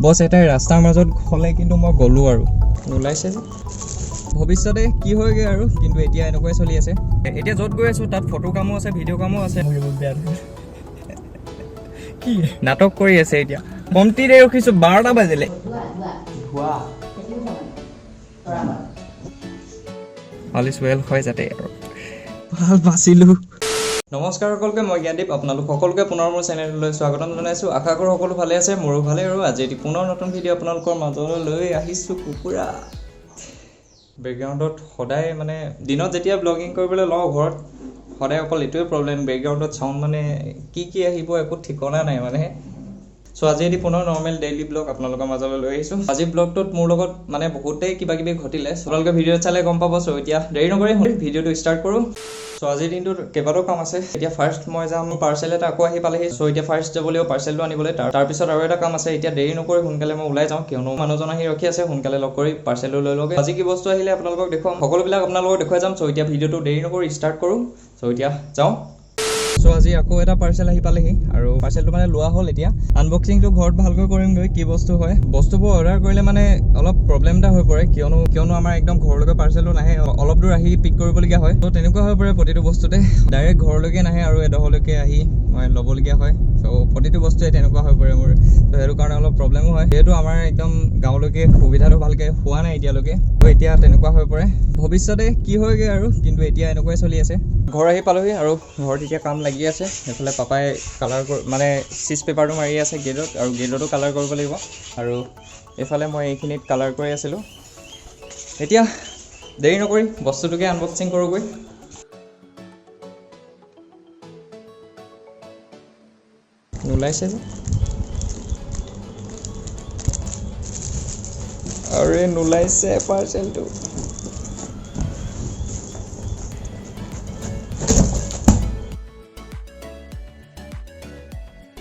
বছ এটাই ৰাস্তাৰ মাজত হ'লে কিন্তু মই গ'লোঁ আৰু। ওলাইছে যে। ভৱিষ্যতে কি হয়গৈ আৰু কিন্তু এতিয়া এনেকুৱাই চলি আছে। এতিয়া য'ত গৈ আছোঁ তাত ফটো কামো আছে ভিডিঅ' কামো আছে। কি? নাটক কৰি আছে এতিয়া। দেৰি ৰখিছোঁ বাৰটা বাজিলে। অল ইজ ৱেল হয় যাতে আৰু। ভাল বাচিলোঁ। নমস্কাৰ সকলোকে মই জ্ঞানদীপ আপোনালোক সকলোকে পুনৰ মোৰ চেনেললৈ স্বাগতম জনাইছোঁ। আশা কৰোঁ সকলো ভালে আছে মোৰো ভালেই আৰু আজি এটি পুনৰ নতুন ভিডিঅ' আপোনালোকৰ মাজলৈ লৈ আহিছোঁ কুকুৰা। বেকগ্ৰাউণ্ডত সদায় মানে দিনত যেতিয়া ব্লগিং কৰিবলৈ লওঁ ঘৰত সদায় অকল এইটোৱে প্ৰব্লেম বেকগ্ৰাউণ্ডত চাউণ্ড মানে কি কি আহিব একো ঠিকনা নাই মানে। চ' আজি এটি পুনৰ নৰ্মেল ডেইলি ব্লগ আপোনালোকৰ মাজলৈ লৈ আহিছোঁ। আজি ব্লগটোত মোৰ লগত মানে বহুতেই কিবা কিবি ঘটিলে। চ' আপোনালোকে ভিডিঅ'ত চালে গম পাব। চ' এতিয়া দেৰি নকৰি ভিডিঅ'টো ষ্টাৰ্ট কৰোঁ। চ' আজিৰ দিনটোত কেইবাটাও কাম আছে। এতিয়া ফাৰ্ষ্ট মই যাম পাৰ্চেল এটা আকৌ আহি পালেহি। চ' এতিয়া ফাৰ্ষ্ট যাব লাগিব পাৰ্চেলটো আনিবলৈ তাৰ তাৰপিছত আৰু এটা কাম আছে। এতিয়া দেৰি নকৰি সোনকালে মই ওলাই যাওঁ। কিয়নো মানুহজন আহি ৰখি আছে। সোনকালে লগ কৰি পাৰ্চেলটো লৈ লওঁগৈ। আজি কি বস্তু আহিলে আপোনালোকক দেখুৱাম। সকলোবিলাক আপোনালোকক দেখুৱাই যাম। চ' এতিয়া ভিডিঅ'টো দেৰি নকৰি ষ্টাৰ্ট কৰোঁ। চ' এতিয়া যাওঁ। চ' আজি আকৌ এটা পাৰ্চেল আহি পালেহি আৰু পাৰ্চেলটো মানে লোৱা হ'ল এতিয়া। আনবক্সিংটো ঘৰত ভালকৈ কৰিমগৈ কি বস্তু হয়। বস্তুবোৰ অৰ্ডাৰ কৰিলে মানে অলপ প্ৰব্লেম এটা হৈ পৰে কিয়নো কিয়নো আমাৰ একদম ঘৰলৈকে পাৰ্চেলটো নাহে অলপ দূৰ আহি পিক কৰিবলগীয়া হয়। ত' তেনেকুৱা হৈ পৰে প্ৰতিটো বস্তুতে। ডাইৰেক্ট ঘৰলৈকে নাহে আৰু এডোখৰলৈকে আহি মই ল'বলগীয়া হয়। চ' প্ৰতিটো বস্তুৱে তেনেকুৱা হৈ পৰে মোৰ। ত' সেইটো কাৰণে অলপ প্ৰব্লেমো হয়। যিহেতু আমাৰ একদম গাঁৱলৈকে সুবিধাটো ভালকৈ হোৱা নাই এতিয়ালৈকে। ত' এতিয়া তেনেকুৱা হৈ পৰে। ভৱিষ্যতে কি হয়গৈ আৰু কিন্তু এতিয়া এনেকুৱাই চলি আছে। ঘৰ আহি পালোহি আৰু ঘৰত এতিয়া কাম লাগি আছে। সেইফালে পাপাই কালাৰ মানে চিজ পেপাৰটো মাৰি আছে গেটত আৰু গেটতো কালাৰ কৰিব লাগিব। আৰু এইফালে মই এইখিনিত কালাৰ কৰি আছিলোঁ। এতিয়া দেৰি নকৰি বস্তুটোকে আনবক্সিং কৰোঁগৈ। নোলাইছে যে। আৰে নোলাইছে পাৰ্চেলটো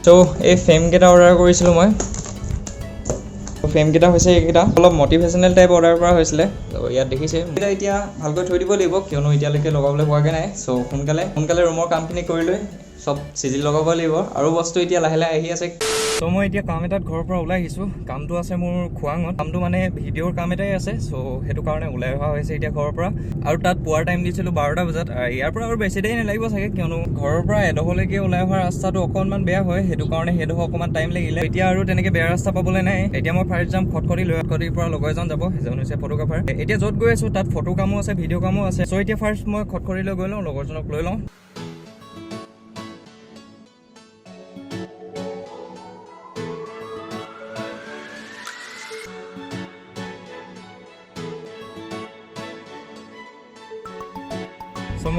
চ' এই ফ্ৰেমকেইটা অৰ্ডাৰ কৰিছিলোঁ মই। ফ্ৰেমকেইটা হৈছে এইকেইটা। অলপ মটিভেশ্যনেল টাইপ অৰ্ডাৰ কৰা হৈছিলে। ইয়াত দেখিছে এইকেইটা এতিয়া ভালকৈ থৈ দিব লাগিব, কিয়নো এতিয়ালৈকে লগাবলৈ পোৱাগৈ নাই। চ' সোনকালে সোনকালে ৰুমৰ কামখিনি কৰি লৈ, চব চিজিল লগাব লাগিব। আৰু বস্তু এতিয়া লাহে লাহে আহি আছে। চ' মই এতিয়া কাম এটাত ঘৰৰ পৰা ওলাই আহিছোঁ। কামটো আছে মোৰ খোৱাঙত। কামটো মানে ভিডিঅ'ৰ কাম এটাই আছে চ' সেইটো কাৰণে ওলাই অহা হৈছে এতিয়া ঘৰৰ পৰা। আৰু তাত পোৱাৰ টাইম দিছিলোঁ বাৰটা বজাত। ইয়াৰ পৰা আৰু বেছি দেৰি নালাগিব চাগে কিয়নো ঘৰৰ পৰা এডোখৰলৈকে ওলাই অহা ৰাস্তাটো অকণমান বেয়া হয় সেইটো কাৰণে সেইডোখৰ অকণমান টাইম লাগিলে। এতিয়া আৰু তেনেকৈ বেয়া ৰাস্তা পাবলৈ নাই। এতিয়া মই ফাৰ্ষ্ট যাম খটখটি লৈ খটখটিৰ পৰা লগৰ এজন যাব সেইজন হৈছে ফটোগ্ৰাফাৰ এতিয়া য'ত গৈ আছোঁ তাত ফটো কামো আছে ভিডিঅ' কামো আছে। চ' এতিয়া ফাৰ্ষ্ট মই খটখটিলৈ গৈ লওঁ লগৰজনক লৈ লওঁ।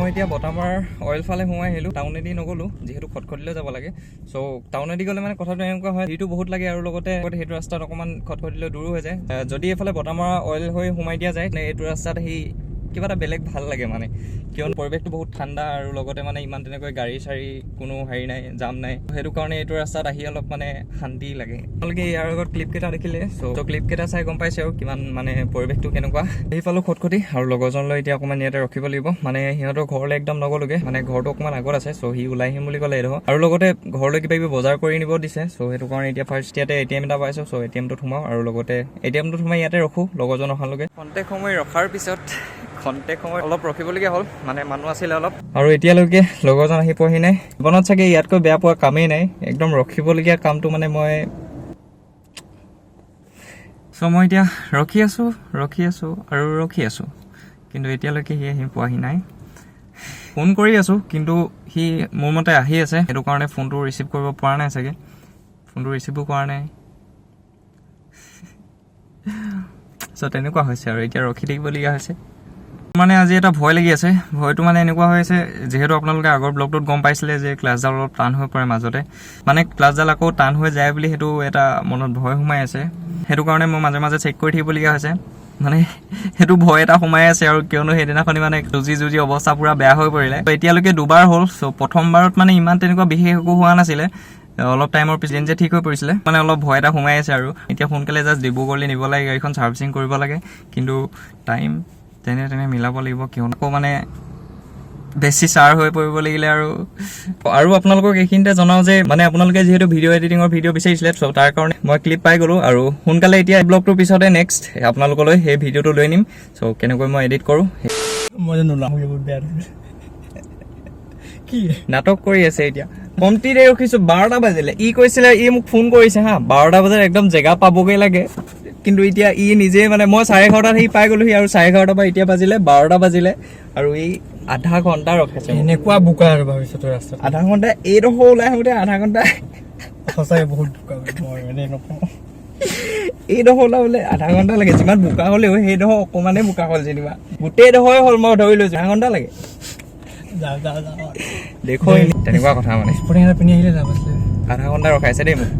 মই এতিয়া বতামাৰ অইল ফালে সোমাই আহিলোঁ। টাউনেদি নগ'লোঁ যিহেতু খটখটিলৈ যাব লাগে। চ' টাউনেদি গ'লে মানে কথাটো এনেকুৱা হয় ভিৰটো বহুত লাগে আৰু লগতে সেইটো ৰাস্তাত অকণমান খটখটিলৈ দূৰো হৈ যায়। যদি এইফালে বতামাৰা অইল হৈ সোমাই দিয়া যায় এইটো ৰাস্তাত আহি কিবা এটা বেলেগ ভালো লাগে মানে। কিয়নো পৰিৱেশটো বহুত ঠাণ্ডা আৰু লগতে মানে ইমান তেনেকৈ গাড়ী চাড়ী কোনো হেৰি নাই, জাম নাই। সেইটো কাৰণে এইটো ৰাস্তাত আহি অলপ মানে শান্তি লাগে। আপোনালোকে ইয়াৰ আগত ক্লিপকেইটা দেখিলে? চ' ক্লিপকেইটা চাই গম পাইছে আৰু কিমান মানে পৰিৱেশটো কেনেকুৱা। পালোঁ খটখটি আৰু লগৰজনলৈ এতিয়া অকণমান ইয়াতে ৰখিব লাগিব। মানে সিহঁতৰ ঘৰলৈ একদম নগ'লোগে। মানে ঘৰটো অকণমান আগত আছে চ' সি ওলাই আহিম বুলি ক'লে এইডোখৰ আৰু লগতে ঘৰলৈ কিবা কিবি বজাৰ কৰি নিব দিছে। চ' সেইটো কাৰণে এতিয়া ফাৰ্ষ্ট ইয়াতে এ টি এম এটা পাইছোঁ। চ' এ টি এমটোত সোমাওঁ। আৰু লগতে এ টি সোমাই ইয়াতে ৰখোঁ, লগৰজন অহালৈকে খন্তেক সময় ৰখাৰ পিছত খন্তেক সময় অলপ ৰখিবলগীয়া হ'ল মানে মানুহ আছিলে অলপ। আৰু এতিয়ালৈকে লগৰজন আহি পোৱাহি নাই। জীৱনত চাগে ইয়াতকৈ বেয়া পোৱা কামেই নাই, একদম ৰখিবলগীয়া কামটো মানে মই চ' মই এতিয়া ৰখি আছোঁ ৰখি আছোঁ আৰু ৰখি আছোঁ। কিন্তু এতিয়ালৈকে সি আহি পোৱাহি নাই। ফোন কৰি আছোঁ, কিন্তু সি মোৰ মতে আহি আছে। সেইটো কাৰণে ফোনটো ৰিচিভ কৰিব পৰা নাই চাগে। ফোনটো ৰিচিভো কৰা নাই। চ' তেনেকুৱা হৈছে আৰু। এতিয়া ৰখি থাকিবলগীয়া হৈছে। মানে আজি এটা ভয় লাগি আছে। ভয়টো মানে এনেকুৱা হৈ আছে, যিহেতু আপোনালোকে আগৰ ব্লগটোত গম পাইছিলে যে ক্লাছডাল অলপ টান হৈ পৰে মাজতে। মানে ক্লাছডাল আকৌ টান হৈ যায় বুলি সেইটো এটা মনত ভয় সোমাই আছে। সেইটো কাৰণে মই মাজে মাজে চেক কৰি থাকিবলগীয়া হৈছে। মানে সেইটো ভয় এটা সোমাই আছে আৰু কিয়নো সেইদিনাখনি মানে যুঁজি যুঁজি অৱস্থা পূৰা বেয়া হৈ পৰিলে। ত' এতিয়ালৈকে দুবাৰ হ'ল, চ' প্ৰথমবাৰত মানে ইমান তেনেকুৱা বিশেষ একো হোৱা নাছিলে। অলপ টাইমৰ পিছত যে ঠিক হৈ পৰিছিলে মানে অলপ ভয় এটা সোমাই আছে আৰু। এতিয়া সোনকালে জাষ্ট ডিব্ৰুগড়লৈ নিব লাগে, গাড়ীখন ছাৰ্ভিচিং কৰিব লাগে। কিন্তু টাইম তেনে তেনে মিলাব লাগিব কিয়নো মানে বেছি ছাৰ হৈ পৰিব লাগিলে আৰু। আৰু আপোনালোকক এইখিনিতে জনাওঁ যে মানে আপোনালোকে যিহেতু ভিডিঅ' এডিটিঙৰ ভিডিঅ' বিচাৰিছিলে চ' তাৰ কাৰণে মই ক্লিপ পাই গ'লোঁ আৰু সোনকালে এতিয়া ব্লগটোৰ পিছতে নেক্সট আপোনালোকলৈ সেই ভিডিঅ'টো লৈ নিম। চ' কেনেকৈ মই এডিট কৰোঁ। কি? নাটক কৰি আছে এতিয়া। কমটি দেৰি ৰখিছোঁ বাৰটা বাজিলে। ই কৈছিলে ই মোক ফোন কৰিছে হা বাৰটা বজাত একদম জেগা পাবগৈ লাগে। কিন্তু এতিয়া ই নিজে মানে মই চাৰে এঘাৰটাত সি পাই গ'লোহি আৰু চাৰে এঘাৰটাৰ পৰা এতিয়া বাজিলে বাৰটা বাজিলে আৰু ই আধা ঘণ্টা ৰখাইছে। এনেকুৱা বোকা আৰু ভাবিছো ৰাস্তাত আধা ঘণ্টা এইডোখৰ ওলাই আহোঁতে আধা ঘণ্টা। সঁচাই বহুত বোকা মই এনেই নকওঁ এইডোখৰ ওলাবলৈ আধা ঘণ্টা লাগে যিমান বোকা হ'লেও সেইডোখৰ অকণমানেই বোকা হ'ল যেনিবা। গোটেইডোখৰে হ'ল মই ধৰি লৈছোঁ আধা ঘণ্টা লাগে। দেখো তেনেকুৱা কথা মানে। স্পৰ্টিং এটা পিন্ধি আহিলে লাভ আছিলে আধা ঘণ্টা ৰখাইছে দেই মোক।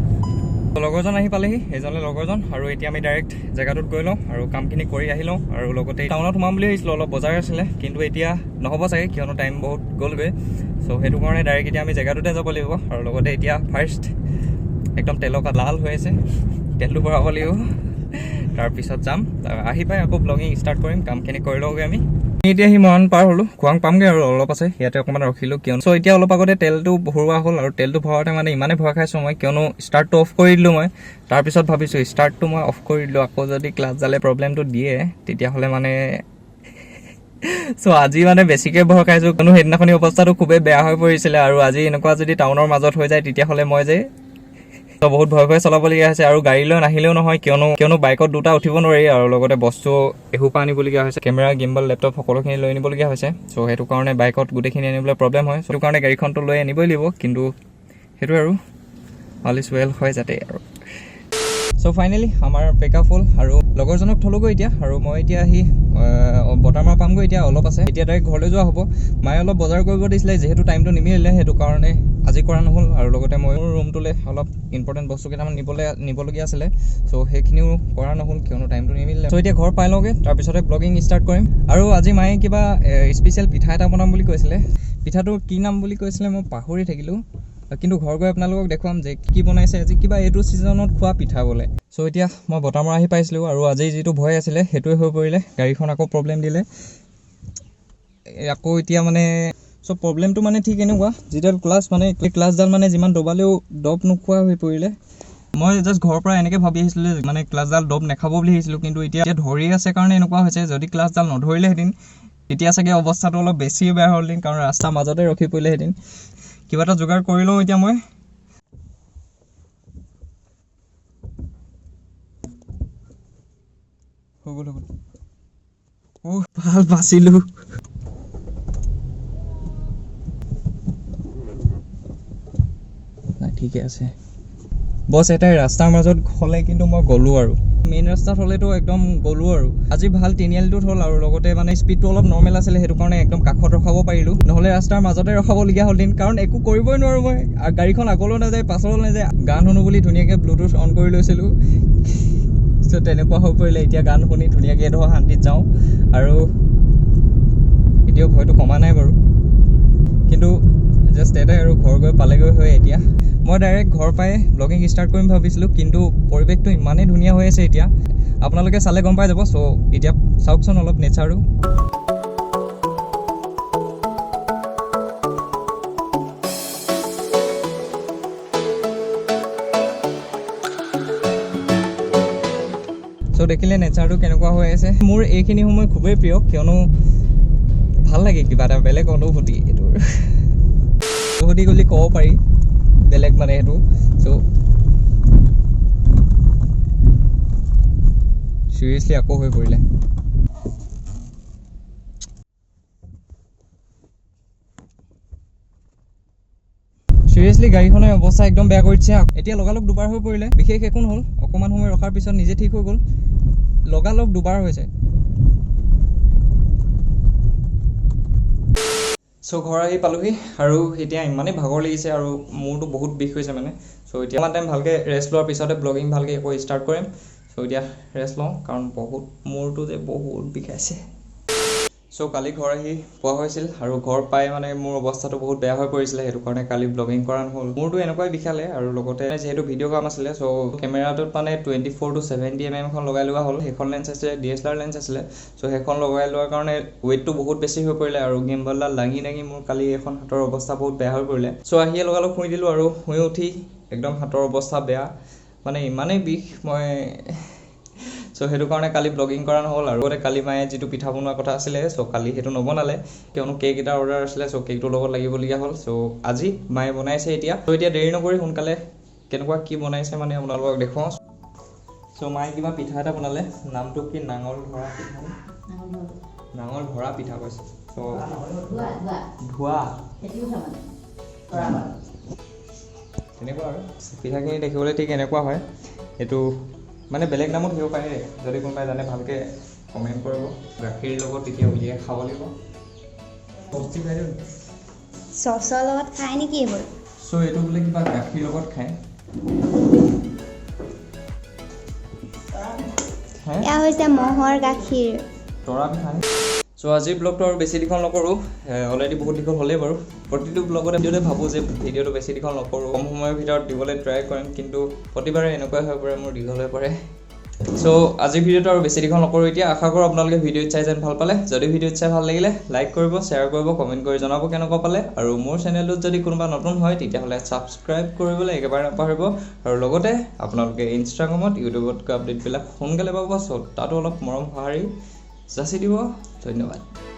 লগৰজন আহি পালেহি সেইজনে লগৰজন আৰু এতিয়া আমি ডাইৰেক্ট জেগাটোত গৈ লওঁ আৰু কামখিনি কৰি আহি লওঁ আৰু লগতে টাউনত সোমাম বুলি ভাবিছিলোঁ অলপ বজাৰ আছিলে কিন্তু এতিয়া নহ'ব চাগে কিয়নো টাইম বহুত গ'লগৈ। চ' সেইটো কাৰণে ডাইৰেক্ট এতিয়া আমি জেগাটোতে যাব লাগিব আৰু লগতে এতিয়া ফাৰ্ষ্ট একদম তেলৰ লাল হৈ আছে তেলটো ভৰাব লাগিব। তাৰপিছত যাম আহি পাই আকৌ ব্লগিং ষ্টাৰ্ট কৰিম কামখিনি কৰি লওঁগৈ আমি। এতিয়া সি মৰাণ পাৰ হ'লোঁ, খোৱাং পামগৈ আৰু অলপ আছে, ইয়াতে অকণমান ৰখিলোঁ কিয়নো। চ' এতিয়া অলপ আগতে তেলটো ভৰোৱা হ'ল আৰু তেলটো ভৰাওঁতে মানে ইমানেই ভয় খাইছোঁ মই, কিয়নো ষ্টাৰ্টটো অফ কৰি দিলোঁ মই। তাৰপিছত ভাবিছোঁ ষ্টাৰ্টটো মই অফ কৰি দিলোঁ, আকৌ যদি ক্লাছডালে প্ৰব্লেমটো দিয়ে, তেতিয়াহ'লে মানে চ' আজি মানে বেছিকৈ ভয় খাইছোঁ, কিয়নো সেইদিনাখনি অৱস্থাটো খুবেই বেয়া হৈ পৰিছিলে আৰু আজি এনেকুৱা যদি টাউনৰ মাজত হৈ যায়, তেতিয়াহ'লে মই যে ত' বহুত ভয় ভয় চলাবলগীয়া হৈছে আৰু গাড়ী লৈ নাহিলেও নহয়, কিয়নো কিয়নো বাইকত দুটা উঠিব নোৱাৰি আৰু লগতে বস্তু এসোপা আনিবলগীয়া হৈছে। কেমেৰা গিম্বল লেপটপ সকলোখিনি লৈ আনিবলগীয়া হৈছে। চ' সেইটো কাৰণে বাইকত গোটেইখিনি আনিবলৈ প্ৰব্লেম হয়। সেইটো কাৰণে গাড়ীখনটো লৈ আনিবই লাগিব, কিন্তু সেইটোৱে আৰু। অল ইজ ৱেল হয় যাতে আৰু। চ' ফাইনেলি আমাৰ পেকআপ হ'ল আৰু লগৰজনক থ'লোগৈ এতিয়া আৰু মই এতিয়া আহি বটামাৰ পামগৈ এতিয়া, অলপ আছে। এতিয়া ডাইৰেক্ট ঘৰলৈ যোৱা হ'ব। মায়ে অলপ বজাৰ কৰিব দিছিলে, যিহেতু টাইমটো নিমিলিলে, সেইটো কাৰণে আজি কৰা নহ'ল আৰু লগতে মই মোৰ ৰুমটোলৈ অলপ ইম্পৰ্টেণ্ট বস্তু কেইটামান নিবলৈ নিবলগীয়া আছিলে। চ' সেইখিনিও কৰা নহ'ল কিয়নো টাইমটো নিমিলিলে চ' এতিয়া ঘৰ পাই লওঁগৈ তাৰপিছতে ব্লগিং ষ্টাৰ্ট কৰিম। আৰু আজি মায়ে কিবা স্পেচিয়েল পিঠা এটা বনাম বুলি কৈছিলে। পিঠাটোৰ কি নাম বুলি কৈছিলে মই পাহৰি থাকিলোঁ। কিন্তু ঘৰ গৈ আপোনালোকক দেখুৱাম যে কি বনাইছে আজি কিবা এইটো ছিজনত খোৱা পিঠা বোলে। চ' এতিয়া মই বটামৰা আহি পাইছিলোঁ আৰু আজি যিটো ভয় আছিলে সেইটোৱে হৈ পৰিলে। গাড়ীখন আকৌ প্ৰব্লেম দিলে। আকৌ এতিয়া মানে চ' প্ৰব্লেমটো মানে ঠিক এনেকুৱা যিডাল ক্লাছ মানে ক্লাছডাল মানে যিমান দবালেও দব নোখোৱা হৈ পৰিলে মই জাষ্ট ঘৰৰ পৰা এনেকৈ ভাবি আহিছিলোঁ মানে ক্লাছডাল দব নাখাব বুলি ভাবিছিলোঁ কিন্তু এতিয়া ধৰি আছে কাৰণে এনেকুৱা হৈছে যদি ক্লাছডাল নধৰিলেহেঁতেন তেতিয়া চাগে অৱস্থাটো অলপ বেছিয়ে বেয়া হ'লহেঁতেন কাৰণ ৰাস্তাৰ মাজতে ৰখি পৰিলেহেঁতেন কিবা এটা যোগাৰ কৰি লওঁ এতিয়া মই। হৈ গ'ল হৈ গ'ল। অ' ভাল বাচিলোঁ। ঠিকে আছে। বছ এটাই ৰাস্তাৰ মাজত হ'লে কিন্তু মই গ'লোঁ আৰু। মেইন ৰাস্তাত হ'লেতো একদম গ'লোঁ আৰু। আজি ভাল তিনিআলিটোত হ'ল আৰু লগতে মানে স্পীডটো অলপ নৰ্মেল আছিলে সেইটো কাৰণে একদম কাষত ৰখাব পাৰিলোঁ। নহ'লে ৰাস্তাৰ মাজতে ৰখাবলগীয়া হ'লহেঁতেন কাৰণ একো কৰিবই নোৱাৰোঁ মই। গাড়ীখন আগলৈ নাযায় পাছলৈ নাযায়। গান শুনো বুলি ধুনীয়াকৈ ব্লুটুথ অন কৰি লৈছিলোঁ। চ' তেনেকুৱা হৈ পৰিলে। এতিয়া গান শুনি ধুনীয়াকৈ এডোখৰ শান্তিত যাওঁ। আৰু এতিয়াও ভয়টো কমা নাই বাৰু। কিন্তু জাষ্ট এটাই আৰু ঘৰ গৈ পালেগৈ হৈ এতিয়া। মই ডাইৰেক্ট ঘৰ পাই ব্লগিং ষ্টাৰ্ট কৰিম ভাবিছিলোঁ কিন্তু পৰিৱেশটো ইমানেই ধুনীয়া হৈ আছে এতিয়া। আপোনালোকে চালে গম পাই যাব চ' এতিয়া চাওকচোন অলপ নেচাৰো চ' দেখিলে নেচাৰটো কেনেকুৱা হৈ আছে। মোৰ এইখিনি সময় খুবেই প্ৰিয় কিয়নো ভাল লাগে কিবা এটা বেলেগ অনুভূতি এইটোৰ। অনুভূতি বুলি ক'ব পাৰি। বেলেগ মানে সেইটো। চ' চিৰিয়াছলি আকৌ হৈ পৰিলে। চিৰিয়াছলি গাড়ীখনৰ অৱস্থা একদম বেয়া কৰি দিছে এতিয়া লগালগ দুবাৰ হৈ পৰিলে। বিশেষ একো নহ'ল। অকণমান সময় ৰখাৰ পিছত নিজে ঠিক হৈ গ'ল। লগালগ দুবাৰ হৈছে। চ' ঘৰ আহি পালোহি আৰু এতিয়া ইমানেই ভাগৰ লাগিছে আৰু মূৰটো বহুত বিষ হৈছে মানে। চ' এতিয়া ইমান টাইম ভালকৈ ৰেষ্ট লোৱাৰ পিছতে ব্লগিং ভালকৈ আকৌ ষ্টাৰ্ট কৰিম। চ' এতিয়া ৰেষ্ট লওঁ কাৰণ বহুত মূৰটো যে বহুত বিষাইছে চ' কালি ঘৰ আহি পোৱা হৈছিল আৰু ঘৰ পাই মানে মোৰ অৱস্থাটো বহুত বেয়া হৈ পৰিছিলে সেইটো কাৰণে কালি ব্লগিং কৰা নহ'ল। মোৰতো এনেকুৱাই বিষালে আৰু লগতে যিহেতু ভিডিঅ' কাম আছিলে চ' কেমেৰাটোত মানে twenty four two seventy M M এখন লগাই লোৱা হ'ল। সেইখন লেন্স আছিলে D S L R lens আছিলে। চ' সেইখন লগাই লোৱাৰ কাৰণে ৱেইটটো বহুত বেছি হৈ পৰিলে আৰু গিম্বলডাল দাঙি দাঙি মোৰ কালি এখন হাতৰ অৱস্থা বহুত বেয়া হৈ পৰিলে। চ' আহিয়ে লগালগ শুই দিলোঁ আৰু শুই উঠি একদম হাতৰ অৱস্থা বেয়া। মানে ইমানেই বিষ মই চ' সেইটো কাৰণে কালি ব্লগিং কৰা নহ'ল আৰু লগতে কালি মায়ে যিটো পিঠা বনোৱা কথা আছিলে চ' কালি সেইটো নবনালে। কিয়নো কেক এটাৰ অৰ্ডাৰ আছিলে চ' কেকটোৰ লগত লাগিবলগীয়া হ'ল। চ' আজি মায়ে বনাইছে এতিয়া। চ' এতিয়া দেৰি নকৰি সোনকালে কেনেকুৱা কি বনাইছে মানে আপোনালোকক দেখুৱাওঁ। চ' মায়ে কিবা পিঠা এটা বনালে। নামটো কি? নাঙল ভৰা পিঠা? নাঙল ভৰা পিঠা কৈছে। চ' ধোৱা তেনেকুৱা আৰু। পিঠাখিনি দেখিবলৈ ঠিক এনেকুৱা হয়। এইটো মানে বেলেগ নামত থাকিব পাৰে যদি কোনোবাই জানে ভালকৈ কমেণ্ট কৰিব। গাখীৰ লগত তেতিয়া উলিয়াই খাব লাগিব। চচৰ লগত খাই নেকি এইবোৰ? চ' এইটো বোলে কিবা গাখীৰ লগত খায়। এয়া হৈছে ম'হৰ গাখীৰ। তৰা পিঠা চ' আজিৰ ব্লগটো আৰু বেছি দীঘল নকৰোঁ। অলৰেডি বহুত দীঘল হ'লেই বাৰু। প্ৰতিটো ব্লগতে ভিডিঅ'তে ভাবোঁ যে ভিডিঅ'টো বেছি দীঘল নকৰোঁ। কম সময়ৰ ভিতৰত দিবলৈ ট্ৰাই কৰিম কিন্তু প্ৰতিবাৰে এনেকুৱাই হৈ পৰে মোৰ দীঘল হৈ পৰে। চ' আজিৰ ভিডিঅ'টো আৰু বেছি দীঘল নকৰোঁ এতিয়া। আশা কৰোঁ আপোনালোকে ভিডিঅ'ত চাই যেন ভাল পালে। যদি ভিডিঅ'ত চাই ভাল লাগিলে লাইক কৰিব শ্বেয়াৰ কৰিব কমেণ্ট কৰি জনাব কেনেকুৱা পালে। আৰু মোৰ চেনেলটোত যদি কোনোবা নতুন হয় তেতিয়াহ'লে ছাবস্ক্ৰাইব কৰিবলৈ একেবাৰে নাপাহৰিব। আৰু লগতে আপোনালোকে ইনষ্টাগ্ৰামত ইউটিউবতকৈ আপডেটবিলাক সোনকালে পাব। চ' তাতো অলপ মৰম সঁহাৰি। Zase di bawah, je novat.